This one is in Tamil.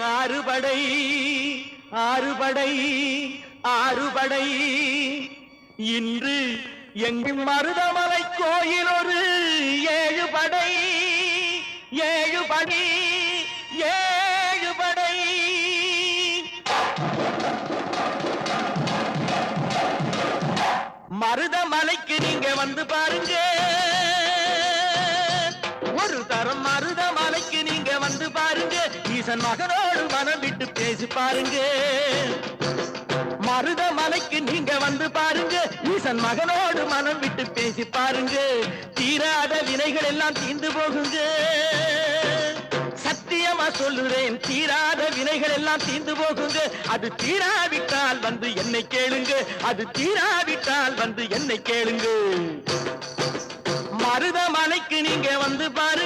ஆறுபடை ஆறுபடை ஆறுபடை. இன்று எங்கும் மருதமலை கோயில் ஒரு ஏழு படை ஏழு படை ஏழு படை மருதமலைக்கு நீங்க வந்து பாருங்க. அரசன் மகனோடு மனம் விட்டு பேசி பாருங்க. மருத மலைக்கு நீங்க வந்து பாருங்க. ஈசன் மகனோடு மனம் விட்டு பேசி பாருங்க. தீராத வினைகள் எல்லாம் தீந்து போகுங்க. சத்தியமா சொல்லுறேன் தீராத வினைகள் எல்லாம் தீந்து போகுங்க. அது தீராவிட்டால் வந்து என்னை கேளுங்க. அது தீராவிட்டால் வந்து என்னை கேளுங்க. மருத மலைக்கு நீங்க வந்து பாருங்க.